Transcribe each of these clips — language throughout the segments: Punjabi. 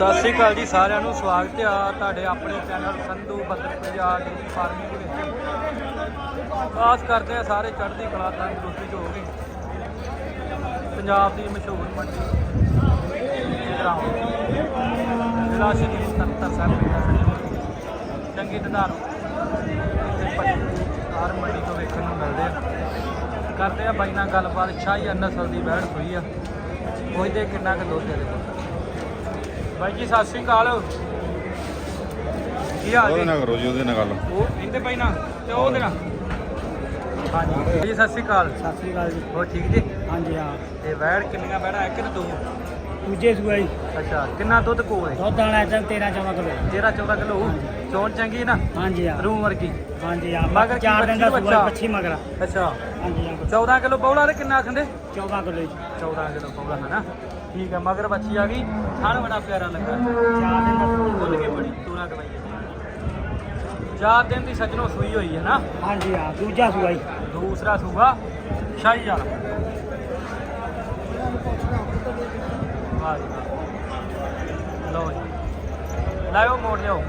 ਸਤਿ ਸ੍ਰੀ ਅਕਾਲ ਜੀ ਸਾਰਿਆਂ ਨੂੰ, ਸਵਾਗਤ ਆ ਤੁਹਾਡੇ ਆਪਣੇ ਚੈਨਲ ਸੰਧੂ ਬੱਦਰ ਪੰਜਾਬ ਦੀ ਫਾਰਮਿੰਗ ਦੇ ਵਿੱਚ। ਆਸ ਕਰਦੇ ਆ ਸਾਰੇ ਚੜ੍ਹਦੀ ਕਲਾ ਤੰਦਰੁਸਤੀ ਚ ਹੋਗੇ ਪੰਜਾਬ ਦੀ ਮਸ਼ਹੂਰ ਮੰਡੀ ਜਗਰਾਉਂ ਜ਼ਿਲ੍ਹਾ ਸ਼੍ਰੀ ਮੁਕਤਸਰ ਸਾਹਿਬ ਪਿੰਡ ਚੰਗੀ ਧਾਰ ਇੱਥੇ ਹਰ ਮੰਡੀ ਤੋਂ ਵੇਖਣ ਨੂੰ ਮਿਲਦੇ ਆ। ਕਰਦੇ ਆ ਬਾਈ ਨਾਲ ਗੱਲਬਾਤ ਸ਼ਾਹੀ ਨਸਲ ਦੀ ਬੈੜ ਹੋਈ ਆ। ਪੁੱਛਦੇ ਕਿੰਨਾ ਕੁ ਦੁੱਧ ਦੇ ਬਾਈ ਜੀ ਸਤਿ ਸ੍ਰੀ ਅਕਾਲ। ਕੀ ਹਾਲ ਉਹਦੇ ਜੀ? ਨਾਲ ਕਰੋ ਜੀ ਉਹਦੇ ਨਾਲ ਗੱਲ। ਉਹ ਇਹਦੇ ਬਾਈ ਨਾਲ ਤੇ ਉਹਦੇ ਨਾਲ। ਹਾਂਜੀ। ਜੀ ਸਤਿ ਸ੍ਰੀ ਅਕਾਲ। ਸਤਿ ਸ੍ਰੀ ਅਕਾਲ ਜੀ। ਹੋ ਠੀਕ ਜੀ? ਹਾਂਜੀ ਹਾਂ। ਤੇ ਵੈੜ ਕਿੰਨੀਆਂ ਵੈੜਾਂ? ਇੱਕ ਤੇ ਦੋ। ਦੂਜੇ ਸੂਆ ਜੀ। ਅੱਛਾ ਕਿੰਨਾ ਦੁੱਧ ਕੋਲ ਹੈ? ਦੁੱਧ ਆਣਾ ਚਾਹ 13 14 ਕਿਲੋ। 13 14 ਕਿਲੋ ਚੋਣ ਚੰਗੀ ਨਾ? ਹਾਂਜੀ ਹਾਂ। ਰੂ ਵਰਗੀ। ਹਾਂਜੀ ਹਾਂ। ਮਗਰ ਕੀ ਚਾਰ ਦਿਨ ਦਾ ਬੱਚੀ ਸੂਆ ਬੱਚਾ? ਪੱਛੀ ਮਗਰਾ ਅੱਛਾ। ਹਾਂਜੀ ਹਾਂ। 14 ਕਿਲੋ ਬੌਲਾ ਤੇ ਕਿੰਨਾ ਆਖੰਦੇ? 14 ਕਿਲੋ ਜੀ। 14 ਕਿਲੋ ਬੌਲਾ ਹੈ ਨਾ? ਠੀਕ ਹੈ ਮਗਰ ਬੱਚੀ ਆ ਗਈ। ਥਣ ਬੜਾ ਪਿਆਰਾ ਲੱਗਾ। ਚਾਰ ਦਿਨ ਦਾ ਖੁੱਲ ਕੇ ਬੜੀ ਤੂਰਾ ਦਵਾਈ ਚਾਰ ਦਿਨ ਦੀ ਸੱਜਣੋ ਸੂਈ ਹੋਈ ਹੈ ਨਾ? ਹਾਂਜੀ ਹਾਂ। ਦੂਜਾ ਸੂਆ ਜੀ। ਦੂਸਰਾ ਸੂਗਾ ਸ਼ਾਹੀ ਵਾਲਾ। ਵਾਹ ਜੀ ਲਓ ਜੀ। ਲਾਇਓ ਮੋੜ ਲਿਓ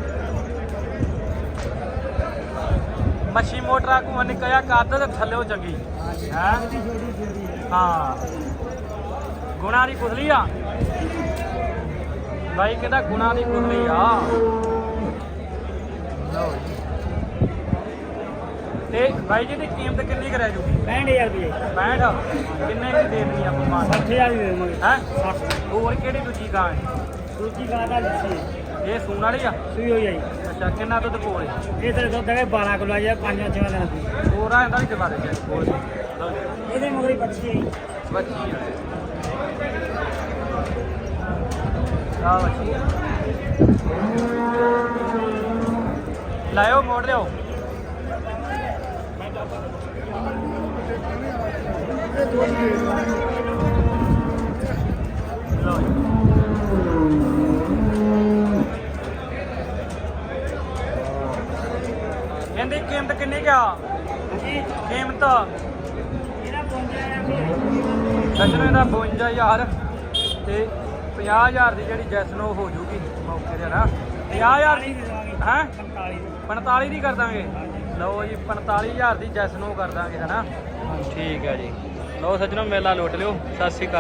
ਮੱਛੀ ਮੋਟਰਾ ਕੋ ਨਿਕਿਆ ਕੱਦ ਤੇ ਥੱਲਿਓ ਚੰਗੀ ਹੈ? ਹਾਂ। ਗੁਣਾ ਦੀ ਕੁਦਲੀ ਆ। ਬਾਈ ਕਹਿੰਦਾ ਗੁਣਾ ਦੀ ਕੁਦਲੀ ਆ। ਲਓ ਜੀ। ਤੇ ਬਾਈ ਜੀ ਦੀ ਕੀਮਤ ਕਿੰਨੀ ਕੁ ਰਹਿ ਜੂਗੀ? 65000 ਰੁਪਏ। 65 ਕਿੰਨੇ ਦੀ ਦੇ ਦੇਣੀ ਆਪਾਂ ਮਾਨ 60000 ਦੀ ਦੇਵਾਂਗੇ। ਹੈ? 60 ਹੋਰ ਕਿਹੜੀ ਦੂਜੀ ਗਾਂ ਹੈ? ਦੂਜੀ ਗਾਂ ਦਾ ਲੱਸੀ ਹੈ। ਇਹ ਸੂਣ ਵਾਲੀ ਆ? ਸੂਈ ਹੋਈ ਜੀ। ਅੱਛਾ ਕਿੰਨਾ ਦੁੱਧ ਕੋਲ ਹੈ? ਇਹ ਤੇ ਦੁੱਧ ਹੈਗਾ 12 ਕਿਲੋ ਆ ਜੀ 5 6 ਦਿਨਾਂ ਦੀ ਹੋਰ ਆ ਇਹਦਾ ਵੀ ਦਿਵਾ ਦੇ ਜੀ ਕੋਲ ਲਓ ਜੀ। ਇਹਦੇ ਮਗਰ ਹੈ ਜੀ। ਬੱਚੀ ਆ। ਆ। ਬੱਚੀ ਲਾਇਓ ਮੋੜ ਲਿਓ। ਇਹਦੀ ਕੀਮਤ ਕਿੰਨੀ ਕਿਆ ਹਾਂਜੀ ਕੀਮਤ? ਇਹਦਾ 55000 ਸੱਜਣੋ ਇਹਦਾ 52000 ਤੇ 50000 ਦੀ ਜਿਹੜੀ ਜੈਸਨੋ ਹੋ ਜੂਗੀ ਮੌਕੇ ਤੇ ਨਾ 50000 ਦੀ ਦੀ ਹੈਂ? 45 ਦੀ 45 ਦੀ ਕਰ ਦਾਂਗੇ। ਲਓ ਜੀ 45000 ਦੀ ਜੈਸਨੋ ਕਰ ਦਾਂਗੇ ਹਨਾ। ਠੀਕ ਹੈ ਜੀ। ਲਓ ਸੱਜਣੋ, ਮੇਲਾ ਲੁੱਟ ਲਿਓ। ਸਤਿ ਸ਼੍ਰੀ ਅਕਾਲ